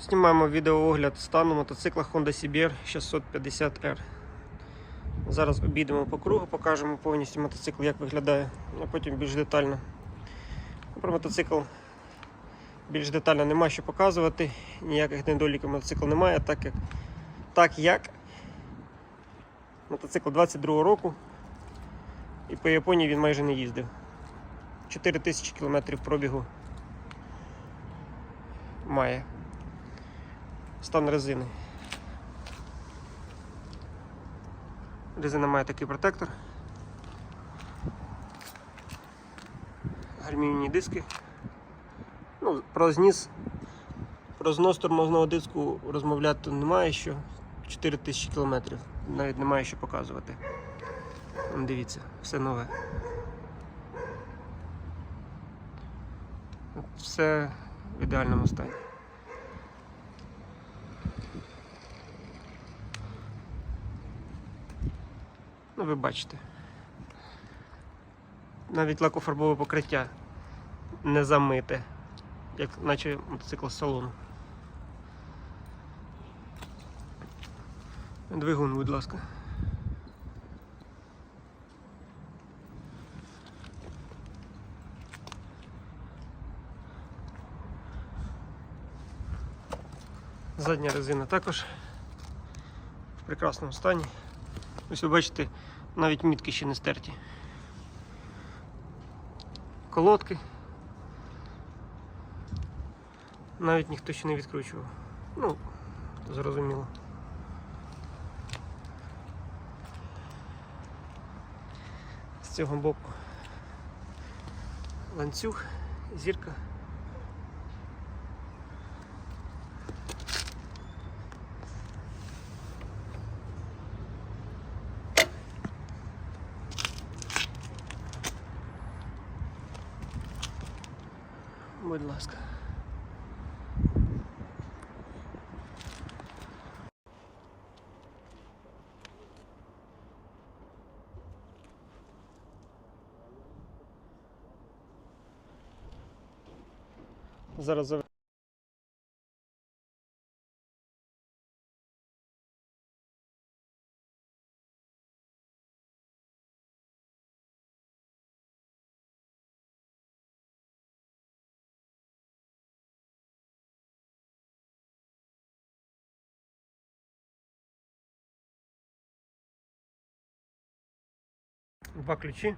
Знімаємо відеоогляд стану мотоцикла Honda CBR 650R. Зараз обійдемо по кругу, покажемо повністю мотоцикл, як виглядає, а потім більш детально. Про мотоцикл більш детально нема що показувати, ніяких недоліків мотоцикл немає, так як, так як мотоцикл 22 року і по Японії він майже не їздив. 4000 км пробігу має. Стан резини. Резина має такий протектор. Гармійні диски. Ну, про зніс, про знос тормозного диску розмовляти немає що. 4000 км. Навіть немає що показувати. Дивіться, все нове. Все в ідеальному стані. Ну, ви бачите. Навіть лакофарбове покриття не замите, як наче мотоцикл з салону. Двигун, будь ласка. Задня резина також в прекрасному стані. Ось ви бачите, навіть мітки ще не стерті. Колодки. Навіть ніхто ще не відкручував. Ну, зрозуміло. З цього боку ланцюг, зірка. Будь ласка. Зараз два ключі.